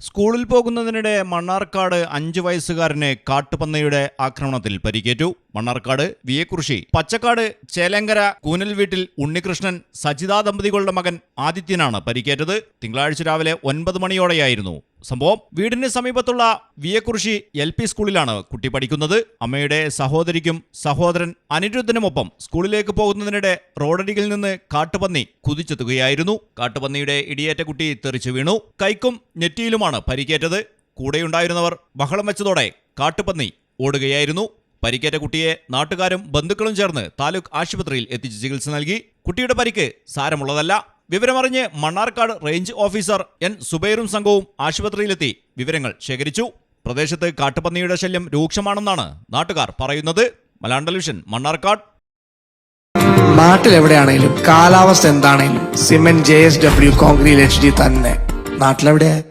സ്കൂളിൽ പോകുന്നതിനിടെ മണ്ണാർക്കാട് അഞ്ചു വയസ്സുകാരനെ കാട്ടുപന്നയുടെ ആക്രമണത്തിൽ പരിക്കേറ്റു. മണ്ണാർക്കാട് വിയക്കുറിശി പച്ചക്കാട് ചേലങ്കര കൂനൽ വീട്ടിൽ ഉണ്ണികൃഷ്ണൻ സജിത ദമ്പതികളുടെ മകൻ ആദിത്യനാണ് പരിക്കേറ്റത്. തിങ്കളാഴ്ച രാവിലെ ഒൻപത് മണിയോടെയായിരുന്നു സംഭവം വീടിന് സമീപത്തുള്ള വിയക്കുറിശി എൽ പി സ്കൂളിലാണ് കുട്ടി പഠിക്കുന്നത്. അമ്മയുടെ സഹോദരിക്കും സഹോദരൻ അനിരുദ്ധനുമൊപ്പം സ്കൂളിലേക്ക് പോകുന്നതിനിടെ റോഡരികിൽ നിന്ന് കാട്ടുപന്നി കുതിച്ചെത്തുകയായിരുന്നു. കാട്ടുപന്നിയുടെ ഇടിയേറ്റ കുട്ടി തെറിച്ചു വീണു. കൈക്കും നെറ്റിയിലുമാണ് പരിക്കേറ്റത്. കൂടെയുണ്ടായിരുന്നവർ ബഹളം വെച്ചതോടെ കാട്ടുപന്നി ഓടുകയായിരുന്നു. പരിക്കേറ്റ കുട്ടിയെ നാട്ടുകാരും ബന്ധുക്കളും ചേർന്ന് താലൂക്ക് ആശുപത്രിയിൽ എത്തിച്ച് ചികിത്സ നൽകി. കുട്ടിയുടെ പരിക്ക് സാരമുള്ളതല്ല. വിവരമറിഞ്ഞ് മണ്ണാർക്കാട് റേഞ്ച് ഓഫീസർ എൻ സുബൈറും സംഘവും ആശുപത്രിയിലെത്തി. വിവരങ്ങൾ ശേഖരിച്ചു. പ്രദേശത്ത് കാട്ടുപന്നിയുടെ ശല്യം രൂക്ഷമാണെന്നാണ് നാട്ടുകാർ പറയുന്നത്. മലയാളം ടെലിവിഷൻ മണ്ണാർക്കാട്. നാട്ടിലെവിടെയാണെങ്കിലും കാലാവസ്ഥ എന്താണെങ്കിലും cement J S W concrete H D തന്നെ. നാട്ടിലെവിടെ